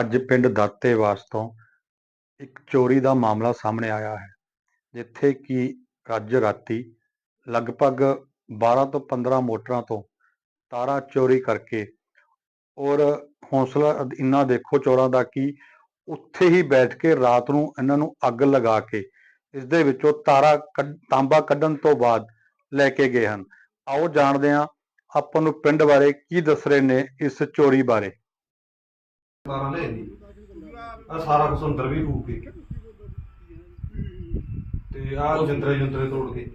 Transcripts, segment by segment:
ਅੱਜ ਪਿੰਡ ਦਾਤੇਵਾਸ ਤੋਂ ਇੱਕ ਚੋਰੀ ਦਾ ਮਾਮਲਾ ਸਾਹਮਣੇ ਆਇਆ ਹੈ, ਜਿੱਥੇ ਕਿ ਅੱਜ ਰਾਤੀ ਲਗਭਗ 12 ਤੋਂ 15 ਮੋਟਰਾਂ ਤੋਂ ਤਾਰਾਂ ਚੋਰੀ ਕਰਕੇ ਔਰ ਹੌਸਲਾ ਇੰਨਾ ਦੇਖੋ ਚੋਰਾਂ ਦਾ ਕਿ ਉੱਥੇ ਹੀ ਬੈਠ ਕੇ ਰਾਤ ਨੂੰ ਇਹਨਾਂ ਨੂੰ ਅੱਗ ਲਗਾ ਕੇ ਇਸ ਦੇ ਵਿੱਚੋਂ ਤਾਰਾ ਕੱਢ- ਤਾਂਬਾ ਕੱਢਣ ਤੋਂ ਬਾਅਦ ਲੈ ਕੇ ਗਏ ਹਨ। ਆਓ ਜਾਣਦੇ ਹਾਂ ਆਪਾਂ ਨੂੰ ਪਿੰਡ ਬਾਰੇ ਕੀ ਦੱਸ ਰਹੇ ਨੇ ਇਸ ਚੋਰੀ ਬਾਰੇ। ਤਾਰਾਂ ਲੈ ਜੀ ਆ ਸਾਰਾ ਕੁਝ ਅੰਦਰ ਵੀ ਫੂਕ ਕੇ ਤੇ ਆ ਜੰਤਰੇ ਜੰਤਰੇ ਤੋੜ ਕੇ।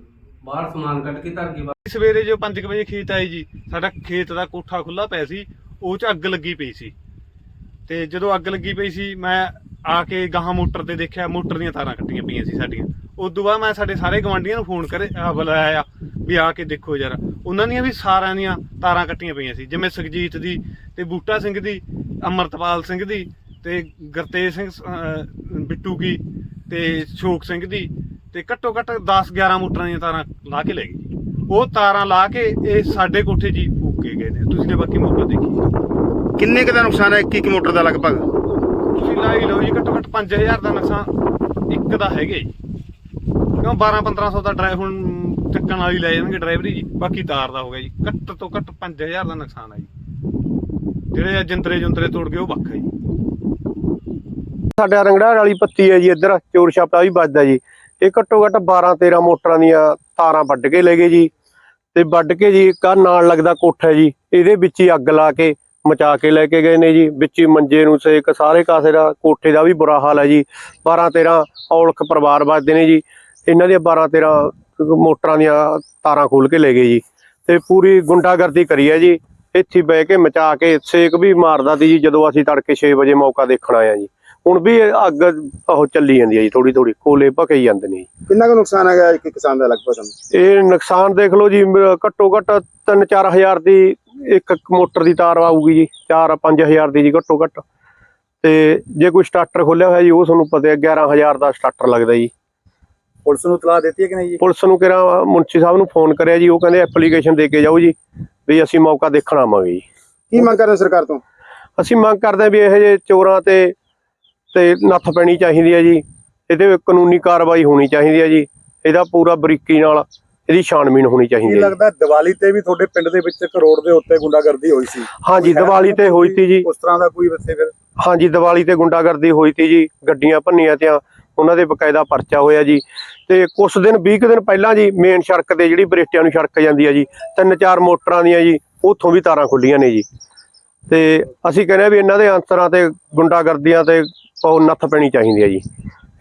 ਬਾਹਰ ਸਮਾਨ ਕੱਢ ਕੇ ਧਰ ਕੇ ਸਵੇਰੇ ਜੋ 5 ਵਜੇ ਖੇਤ ਆਏ ਜੀ ਸਾਡਾ ਖੇਤ ਦਾ ਕੋਠਾ ਖੁੱਲਾ ਪਿਆ ਸੀ ਉਹ 'ਚ ਅੱਗ ਲੱਗੀ ਪਈ ਸੀ। ਤੇ ਜਦੋਂ ਅੱਗ ਲੱਗੀ ਪਈ ਸੀ ਮੈਂ ਆ ਕੇ ਗਾਹਾਂ ਮੋਟਰ ਤੇ ਦੇਖਿਆ ਮੋਟਰ ਦੀਆਂ ਤਾਰਾਂ ਕੱਟੀਆਂ ਪਈਆਂ ਸੀ ਸਾਡੀਆਂ। ਉਸ ਤੋਂ ਬਾਅਦ ਮੈਂ ਸਾਡੇ ਸਾਰੇ ਗਵਾਂਢੀਆਂ ਨੂੰ ਫੋਨ ਕਰੇ ਆ ਬੁਲਾਇਆ ਵੀ ਆ ਕੇ ਦੇਖੋ ਯਾਰ ਉਹਨਾਂ ਦੀਆਂ ਵੀ ਸਾਰਿਆਂ ਦੀਆਂ ਤਾਰਾਂ ਕੱਟੀਆਂ ਪਈਆਂ ਸੀ ਜਿਵੇਂ ਸੁਖਜੀਤ ਦੀ ਤੇ ਬੂਟਾ ਸਿੰਘ ਦੀ। ਅਮਰਤਪਾਲ ਸਿੰਘ ਦੀ ਤੇ ਗੁਰਤੇਜ ਸਿੰਘ ਬਿੱਟੂ ਕੀ ਤੇ ਸ਼ੋਕ ਸਿੰਘ ਦੀ ਤੇ ਘੱਟੋ ਘੱਟ 10 11 ਮੋਟਰਾਂ ਦੀਆਂ ਤਾਰਾਂ ਲਾ ਕੇ ਲੈ ਗਏ। ਉਹ ਤਾਰਾਂ ਲਾ ਕੇ ਇਹ ਸਾਡੇ ਕੋਠੇ ਜੀ ਫੂਕ ਕੇ ਗਏ ਨੇ। ਤੁਸੀਂ ਨੇ ਬਾਕੀ ਮੌਕਾ ਦੇਖੀ। ਕਿੰਨੇ ਕੁ ਦਾ ਨੁਕਸਾਨ ਹੈ ਇੱਕ ਇੱਕ ਮੋਟਰ ਦਾ ਲਗਭਗ? ਤੁਸੀਂ ਲਾਈ ਲਓ ਜੀ ਘੱਟੋ ਘੱਟ 5000 ਦਾ ਨੁਕਸਾਨ ਇੱਕ ਦਾ ਹੈਗਾ ਜੀ। ਕਿਉਂ 12 1500 ਦਾ ਡਰਾਈਵ ਹੁਣ ਚੱਕਣ ਵਾਲੀ ਲੈ ਜਾਣਗੇ ਡਰਾਈਵਰੀ ਜੀ ਬਾਕੀ ਤਾਰ ਦਾ ਹੋ ਗਿਆ ਜੀ। ਘੱਟ ਤੋਂ ਘੱਟ 5000 ਦਾ ਨੁਕਸਾਨ ਹੈ ਜੀ। ਜਿਹੜੇ ਆ ਜੰਤਰੇ ਜੰਤਰੇ ਤੋੜ ਗਏ ਉਹ ਵੱਖ ਜੀ। ਸਾਡਾ ਰੰਗੜਾ ਵਾਲੀ ਪੱਤੀ ਹੈ ਜੀ, ਇੱਧਰ ਚੋਰ ਛਾਪਾ ਵੀ ਵੱਜਦਾ ਜੀ। ਇਹ ਘੱਟੋ ਘੱਟ 12 13 ਮੋਟਰਾਂ ਦੀਆਂ ਤਾਰਾਂ ਵੱਢ ਕੇ ਲੈ ਗਏ ਜੀ। ਤੇ ਵੱਢ ਕੇ ਜੀ ਕਾ ਨਾਲ ਲੱਗਦਾ ਕੋਠਾ ਜੀ, ਇਹਦੇ ਵਿੱਚ ਹੀ ਅੱਗ ਲਾ ਕੇ ਮਚਾ ਕੇ ਲੈ ਕੇ ਗਏ ਨੇ ਜੀ। ਵਿੱਚ ਹੀ ਮੰਜੇ ਨੂੰ ਸੇਕ, ਸਾਰੇ ਕਾਸੇ ਦਾ ਕੋਠੇ ਦਾ ਵੀ ਬੁਰਾ ਹਾਲ ਹੈ ਜੀ। 12 13 ਔਲਖ ਪਰਿਵਾਰ ਵੱਜਦੇ ਨੇ ਜੀ। ਇਹਨਾਂ ਦੀਆਂ 12 13 ਮੋਟਰਾਂ ਦੀਆਂ ਤਾਰਾਂ ਖੋਲ ਕੇ ਲੈ ਗਏ ਜੀ। ਤੇ ਪੂਰੀ ਗੁੰਡਾਗਰਦੀ ਕਰੀ ਹੈ ਜੀ। ਇੱਥੇ ਬਹਿ ਕੇ ਮਚਾ ਕੇ ਸੇਕ ਵੀ ਮਾਰਦਾ ਸੀ ਜੀ ਜਦੋਂ ਅਸੀਂ ਤੜਕੇ 6 ਵਜੇ ਮੌਕਾ ਦੇਖਣ ਆਏ ਆ ਜੀ। ਹੁਣ ਵੀ ਅੱਗ ਉਹ ਚੱਲੀ ਜਾਂਦੀ ਹੈ ਜੀ ਥੋੜੀ ਥੋੜੀ ਕੋਲੇ ਭਕੇ ਜਾਂਦੇ ਨੇ। ਕਿੰਨਾ ਕੁ ਨੁਕਸਾਨ ਹੈਗਾ ਇੱਕ ਕਿਸਾਨ ਦਾ ਲਗਭਗ ਇਹ ਨੁਕਸਾਨ ਦੇਖ ਲਓ ਜੀ ਘੱਟੋ ਘੱਟ 3-4000 ਦੀ ਇੱਕ ਮੋਟਰ ਦੀ ਤਾਰ ਆਊਗੀ ਜੀ 4-5000 ਦੀ ਜੀ ਘੱਟੋ ਘੱਟ। ਤੇ ਜੇ ਕੋਈ ਸਟਾਰਟਰ ਖੋਲਿਆ ਹੋਇਆ ਜੀ ਉਹ ਤੁਹਾਨੂੰ ਪਤਾ ਹੈ 11000 ਦਾ ਸਟਾਰਟਰ ਲੱਗਦਾ ਜੀ। ਪੁਲਿਸ ਨੂੰ ਇਤਲਾਹ ਦਿੱਤੀ ਹੈ ਕਿ ਨਹੀਂ ਜੀ? ਪੁਲਿਸ ਨੂੰ ਕਿਹਾ ਮੁੰਸ਼ੀ ਸਾਹਿਬ ਨੂੰ ਫੋਨ ਕਰਿਆ ਜੀ ਉਹ ਕਹਿੰਦੇ ਐਪਲੀਕੇਸ਼ਨ ਦੇ ਕੇ ਜਾਓ ਜੀ। ਵੀ ਅਸੀਂ ਮੌਕਾ ਦੇਖਣ ਆਵਾਂਗੇ ਜੀ। ਕੀ ਮੰਗ ਕਰਦੇ ਹੋ ਸਰਕਾਰ ਤੋਂ? ਅਸੀਂ ਮੰਗ ਕਰਦੇ ਹਾਂ ਵੀ ਇਹੋ ਜਿਹੇ ਚੋਰਾਂ ਤੇ ਤੇ ਨੱਥ ਪੈਣੀ ਚਾਹੀਦੀ ਹੈ ਜੀ। ਇਹਦੇ ਕਾਨੂੰਨੀ ਕਾਰਵਾਈ ਹੋਣੀ ਚਾਹੀਦੀ ਹੈ ਜੀ। ਇਹਦਾ ਪੂਰਾ ਬਰੀਕੀ ਨਾਲ ਇਹਦੀ ਛਾਣਬੀਣ ਹੋਣੀ ਚਾਹੀਦੀ ਹੈ ਜੀ। ਲੱਗਦਾ ਦੀਵਾਲੀ ਤੇ ਵੀ ਤੁਹਾਡੇ ਪਿੰਡ ਦੇ ਵਿੱਚ ਕਰੋੜ ਦੇ ਉੱਤੇ ਗੁੰਡਾਗਰਦੀ ਹੋਈ ਸੀ? ਹਾਂਜੀ ਦੀਵਾਲੀ ਤੇ ਹੋਈ ਤੀ ਜੀ। ਉਸ ਤਰ੍ਹਾਂ ਦਾ ਕੋਈ ਵਸੇ ਫਿਰ? ਹਾਂਜੀ ਦੀਵਾਲੀ ਤੇ ਗੁੰਡਾਗਰਦੀ ਹੋਈ ਤੀ ਜੀ। ਗੱਡੀਆਂ ਭੰਨੀਆਂ ਤੇ ਉਹਨਾਂ ਦੇ ਬਕਾਇਦਾ ਪਰਚਾ ਹੋਇਆ ਜੀ। ਤੇ ਕੁਝ ਦਿਨ 20 ਕੁ ਦਿਨ ਪਹਿਲਾਂ ਜੀ ਮੇਨ ਸੜਕ ਤੇ ਜਿਹੜੀ ਬਰੇਟਿਆਂ ਨੂੰ ਸੜਕ ਜਾਂਦੀ ਹੈ ਜੀ, ਤਿੰਨ ਚਾਰ ਮੋਟਰਾਂ ਦੀਆਂ ਜੀ, ਉੱਥੋਂ ਵੀ ਤਾਰਾਂ ਖੁੱਲੀਆਂ ਨੇ ਜੀ। ਤੇ ਅਸੀਂ ਕਹਿੰਦੇ ਵੀ ਇਹਨਾਂ ਦੇ ਅੰਸਰਾਂ ਤੇ ਗੁੰਡਾਗਰਦੀਆਂ ਤੇ ਉਹ ਨੱਥ ਪੈਣੀ ਚਾਹੀਦੀ ਹੈ ਜੀ।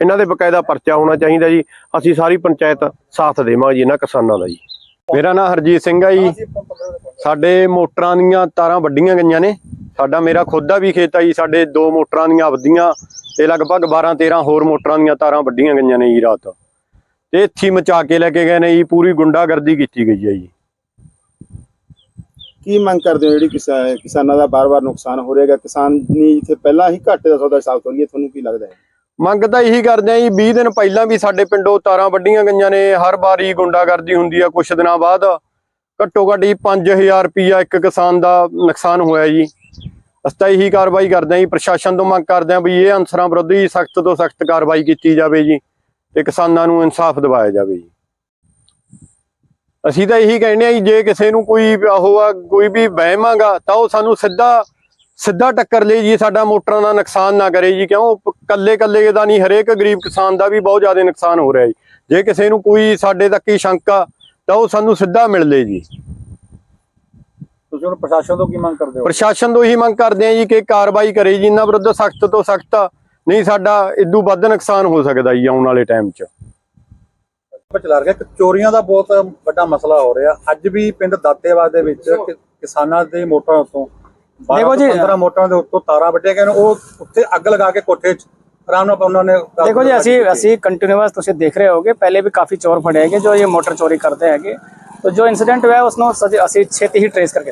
ਇਹਨਾਂ ਦੇ ਬਕਾਇਦਾ ਪਰਚਾ ਹੋਣਾ ਚਾਹੀਦਾ ਜੀ। ਅਸੀਂ ਸਾਰੀ ਪੰਚਾਇਤ ਸਾਥ ਦੇਵਾਂਗੇ ਜੀ, ਇਹਨਾਂ ਕਿਸਾਨਾਂ ਦਾ ਜੀ। ਮੇਰਾ ਨਾਮ ਹਰਜੀਤ ਸਿੰਘ ਆ ਜੀ। ਸਾਡੇ ਮੋਟਰਾਂ ਦੀਆਂ ਤਾਰਾਂ ਵੱਡੀਆਂ ਗਈਆਂ ਨੇ। ਸਾਡਾ, ਮੇਰਾ ਖੁਦ ਦਾ ਵੀ ਖੇਤ ਆ ਜੀ। ਸਾਡੇ ਦੋ ਮੋਟਰਾਂ ਦੀਆਂ ਵੱਡੀਆਂ ਤੇ ਲਗਭਗ 12 13 ਹੋਰ ਮੋਟਰਾਂ ਦੀਆਂ ਤਾਰਾਂ ਵੱਡੀਆਂ ਗਈਆਂ ਨੇ ਜੀ ਰਾਤ। ਤੇ ਇੱਥੇ ਮਚਾ ਕੇ ਲੈ ਕੇ ਗਏ ਨੇ ਜੀ ਪੂਰੀ ਗੁੰਡਾਗਰਦੀ ਕੀਤੀ ਗਈ ਹੈ ਜੀ। ਕੀ ਮੰਗ ਕਰਦੇ ਹੋ ਜਿਹੜੀ ਕਿਸਾ- ਕਿਸਾਨਾਂ ਦਾ ਬਾਰ-ਬਾਰ ਨੁਕਸਾਨ ਹੋ ਰਿਹਾਗਾ ਕਿਸਾਨ ਨਹੀਂ ਇੱਥੇ ਪਹਿਲਾਂ ਹੀ ਘਾਟੇ ਦਾ ਸੌਦਾ ਰਹੀ ਹੈ ਤੁਹਾਨੂੰ ਕੀ ਲੱਗਦਾ ਹੈ? ਮੰਗ ਤਾਂ ਇਹੀ ਕਰਦੇ ਆ ਜੀ 20 ਦਿਨ ਪਹਿਲਾਂ ਵੀ ਸਾਡੇ ਪਿੰਡੋਂ ਤਾਰਾਂ ਵੱਡੀਆਂ ਗਈਆਂ ਨੇ ਹਰ ਵਾਰੀ ਗੁੰਡਾਗਰਦੀ ਹੁੰਦੀ ਆ ਕੁਛ ਦਿਨਾਂ ਬਾਅਦ। ਘੱਟੋ ਘੱਟ ਹੀ 5000 ਰੁਪਈਆ ਇੱਕ ਕਿਸਾਨ ਦਾ ਨੁਕਸਾਨ ਹੋਇਆ ਜੀ। ਅਸੀਂ ਤਾਂ ਇਹੀ ਕਾਰਵਾਈ ਕਰਦੇ ਆ ਜੀ, ਪ੍ਰਸ਼ਾਸਨ ਤੋਂ ਮੰਗ ਕਰਦੇ ਆ ਵੀ ਇਹ ਅਨਸਰਾਂ ਵਿਰੁੱਧ ਹੀ ਸਖਤ ਤੋਂ ਸਖਤ ਕਾਰਵਾਈ ਕੀਤੀ ਜਾਵੇ ਜੀ ਤੇ ਕਿਸਾਨਾਂ ਨੂੰ ਇਨਸਾਫ ਦਿਵਾਇਆ ਜਾਵੇ ਜੀ। ਅਸੀਂ ਤਾਂ ਇਹੀ ਕਹਿੰਦੇ ਆ ਜੀ, ਜੇ ਕਿਸੇ ਨੂੰ ਕੋਈ ਉਹ ਆ, ਕੋਈ ਵੀ ਵਹਿਮਾਂਗਾ ਤਾਂ ਉਹ ਸਾਨੂੰ ਸਿੱਧਾ ਸਿੱਧਾ ਟੱਕਰ ਲਈ ਜੀ, ਸਾਡਾ ਮੋਟਰਾਂ ਦਾ ਨੁਕਸਾਨ ਨਾ ਕਰੇ ਜੀ, ਕਿਉਂ? ਕੱਲੇ ਕੱਲੇ ਦਾ ਨਹੀਂ, ਹਰੇਕ ਗਰੀਬ ਕਿਸਾਨ ਦਾ ਵੀ ਬਹੁਤ ਜ਼ਿਆਦਾ ਨੁਕਸਾਨ ਹੋ ਰਿਹਾ ਜੀ। ਜੇ ਕਿਸੇ ਨੂੰ ਕੋਈ ਸਾਡੇ ਤੱਕ ਹੀ ਸ਼ੰਕਾ ਤਾਂ ਉਹ ਸਾਨੂੰ ਸਿੱਧਾ ਮਿਲ ਲੇ ਜੀ। ਤੁਸੀਂ ਹੁਣ ਪ੍ਰਸ਼ਾਸਨ ਤੋਂ ਕੀ ਮੰਗ ਕਰਦੇ ਹੋ ਪ੍ਰਸ਼ਾਸਨ ਤੋਂ ਇਹੀ ਮੰਗ ਕਰਦੇ ਆ ਜੀ ਕਿ ਕਾਰਵਾਈ ਕਰੇ ਜੀ ਇਹਨਾਂ ਵਿਰੁੱਧ ਸਖਤ ਤੋਂ ਸਖਤ ਨਹੀਂ ਸਾਡਾ ਇਦੋਂ ਵੱਧ ਨੁਕਸਾਨ ਹੋ ਸਕਦਾ ਜੀ ਆਉਣ ਵਾਲੇ ਟਾਈਮ 'ਚ ਚਲਾ ਰਿਹਾ ਕਿ ਚੋਰੀਆਂ ਦਾ ਬਹੁਤ ਵੱਡਾ ਮਸਲਾ ਹੋ ਰਿਹਾ ਅੱਜ ਵੀ ਪਿੰਡ ਦਾਤੇਵਾਦ ਦੇ ਵਿੱਚ ਕਿ- ਕਿਸਾਨਾਂ ਦੇ ਮੋਟਰਾਂ ਉੱਤੋਂ 12 ਤੋਂ 15 ਮੋਟਰਾਂ ਦੇ ਉੱਤੋਂ ਤਾਰਾਂ ਵੱਢੀਆਂ ਗਏ ਨੇ ਉਹ ਉੱਤੇ ਅੱਗ ਲਗਾ ਕੇ ਕੋਠੇ 'ਚ ਆਰਾਮ ਨਾਲ ਉਹਨਾਂ ਨੇ ਦੇਖੋ ਜੀ ਅਸੀਂ ਅਸੀਂ ਕੰਟੀਨਿਊਸ ਤੁਸੀਂ ਦੇਖ ਰਹੇ ਹੋਗੇ ਪਹਿਲੇ ਵੀ ਕਾਫੀ ਚੋਰ ਫੜੇ ਹੈਗੇ ਜੋ ਇਹ ਮੋਟਰ ਚੋਰੀ ਕਰਦੇ ਹੈਗੇ तो जो इंसिडेंट हुआ है उसनो सज- ਅਸੀਂ ਛੇਤੀ ਹੀ ਟ੍ਰੇਸ ਕਰਕੇ